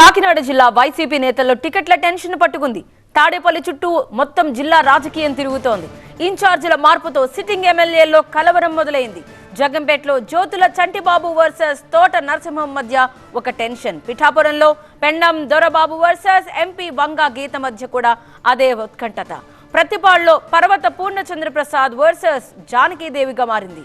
కాకినాడ జిల్లా వైసీపీ నేతల్లో టికెట్ల టెన్షన్ పట్టుకుంది. తాడేపల్లి చుట్టూ మొత్తం జిల్లా రాజకీయం తిరుగుతోంది. ఇన్ఛార్జీల మార్పుతో సిట్టింగ్ ఎమ్మెల్యేల్లో కలవరం మొదలైంది. జగంపేటలో జ్యోతుల చంటిబాబు వర్సెస్ తోట నరసింహం మధ్య ఒక టెన్షన్. పిఠాపురంలో పెండం దొరబాబు వర్సెస్ ఎంపీ వంగా గీత మధ్య కూడా అదే ఉత్కంఠత. ప్రతిపాడులో పర్వత పూర్ణచంద్రప్రసాద్ వర్సెస్ జానకీదేవిగా మారింది.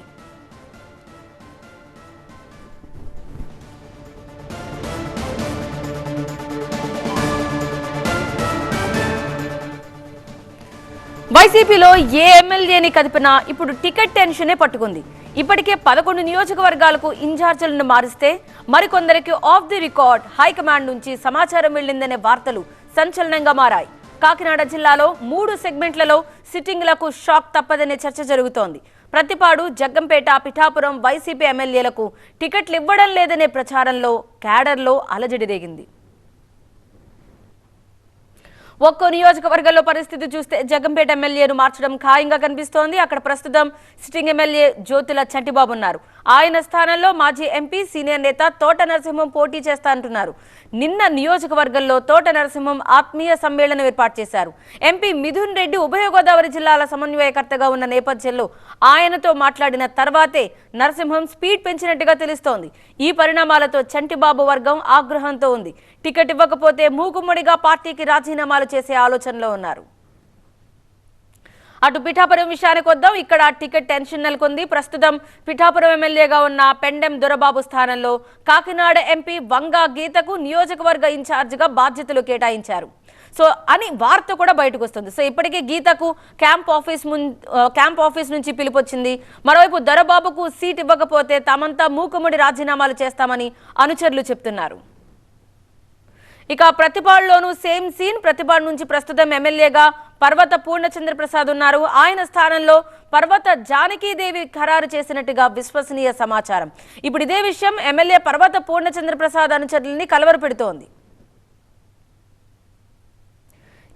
వైసీపీలో ఏ ఎమ్మెల్యేని కదిపినా ఇప్పుడు టికెట్ టెన్షనే పట్టుకుంది. ఇప్పటికే పదకొండు నియోజకవర్గాలకు ఇన్ఛార్జీలను మారిస్తే మరికొందరికి ఆఫ్ ది రికార్డ్ హైకమాండ్ నుంచి సమాచారం వెళ్ళిందనే వార్తలు సంచలనంగా మారాయి. కాకినాడ జిల్లాలో మూడు సెగ్మెంట్లలో సిట్టింగ్లకు షాక్ తప్పదనే చర్చ జరుగుతోంది. ప్రతిపాడు జగ్గంపేట పిఠాపురం వైసీపీ ఎమ్మెల్యేలకు టికెట్లు ఇవ్వడం లేదనే ప్రచారంలో క్యాడర్లో అలజడి రేగింది. ఒక్కో నియోజకవర్గంలో పరిస్థితి చూస్తే జగంపేట ఎమ్మెల్యేను మార్చడం ఖాయంగా కనిపిస్తోంది. అక్కడ ప్రస్తుతం సిట్టింగ్ ఎమ్మెల్యే జ్యోతుల చంటిబాబు ఉన్నారు. ఆయన స్థానంలో మాజీ ఎంపీ సీనియర్ నేత తోట నరసింహం పోటీ చేస్తా అంటున్నారు నిన్న నియోజకవర్గంలో తోట నరసింహం ఆత్మీయ సమ్మేళనం ఏర్పాటు చేశారు. ఎంపీ మిథున్ రెడ్డి ఉభయ గోదావరి జిల్లాల సమన్వయకర్తగా ఉన్న నేపథ్యంలో ఆయనతో మాట్లాడిన తర్వాతే నరసింహం స్పీడ్ పెంచినట్టుగా తెలుస్తోంది. ఈ పరిణామాలతో చంటిబాబు వర్గం ఆగ్రహంతో ఉంది. టికెట్ ఇవ్వకపోతే మూకుమ్మడిగా పార్టీకి రాజీనామాలు చేసే ఆలోచనలో ఉన్నారు. అటు పిఠాపురం విషయానికి వద్దాం. ఇక్కడ టికెట్ టెన్షన్ నెలకొంది. ప్రస్తుతం పిఠాపురం ఎమ్మెల్యేగా ఉన్న పెండెం దొరబాబు స్థానంలో కాకినాడ ఎంపీ వంగా గీతకు నియోజకవర్గ ఇన్ఛార్జిగా బాధ్యతలు కేటాయించారు. సో అని వార్త కూడా బయటకు వస్తుంది. సో ఇప్పటికే గీతకు క్యాంప్ ఆఫీస్ మున్ క్యాంప్ ఆఫీస్ నుంచి పిలుపొచ్చింది. మరోవైపు దొరబాబుకు సీట్ ఇవ్వకపోతే తమంతా మూకుముడి రాజీనామాలు చేస్తామని అనుచరులు చెప్తున్నారు. ఇక ప్రతిపాడులోనూ సేమ్ సీన్ ప్రతిపాడు నుంచి ప్రస్తుతం ఎమ్మెల్యేగా పర్వత పూర్ణచంద్ర ప్రసాద్ ఉన్నారు. ఆయన స్థానంలో పర్వత జానకీదేవి ఖరారు చేసినట్టుగా విశ్వసనీయ సమాచారం. ఇప్పుడు ఇదే విషయం ఎమ్మెల్యే పర్వత పూర్ణచంద్ర ప్రసాద్ అనుచరులని కలవరపెడుతోంది.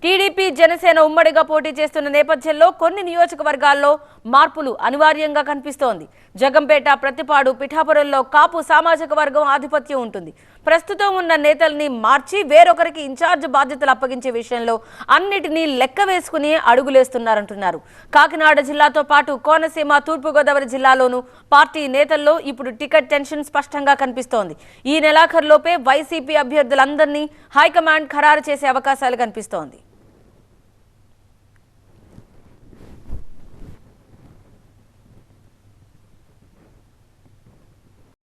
టీడీపీ జనసేన ఉమ్మడిగా పోటీ చేస్తున్న నేపథ్యంలో కొన్ని నియోజకవర్గాల్లో మార్పులు అనివార్యంగా కనిపిస్తోంది. జగంపేట ప్రతిపాడు పిఠాపురంలో కాపు సామాజిక వర్గం ఆధిపత్యం ఉంటుంది. ప్రస్తుతం ఉన్న నేతల్ని మార్చి వేరొకరికి ఇన్ఛార్జ్ బాధ్యతలు అప్పగించే విషయంలో అన్నిటినీ లెక్క వేసుకుని అడుగులేస్తున్నారంటున్నారు. కాకినాడ జిల్లాతో పాటు కోనసీమ తూర్పుగోదావరి జిల్లాలోనూ పార్టీ నేతల్లో ఇప్పుడు టికెట్ టెన్షన్ స్పష్టంగా కనిపిస్తోంది. ఈ నెలాఖరులోపే వైసీపీ అభ్యర్థులందరినీ హైకమాండ్ ఖరారు చేసే అవకాశాలు కనిపిస్తోంది.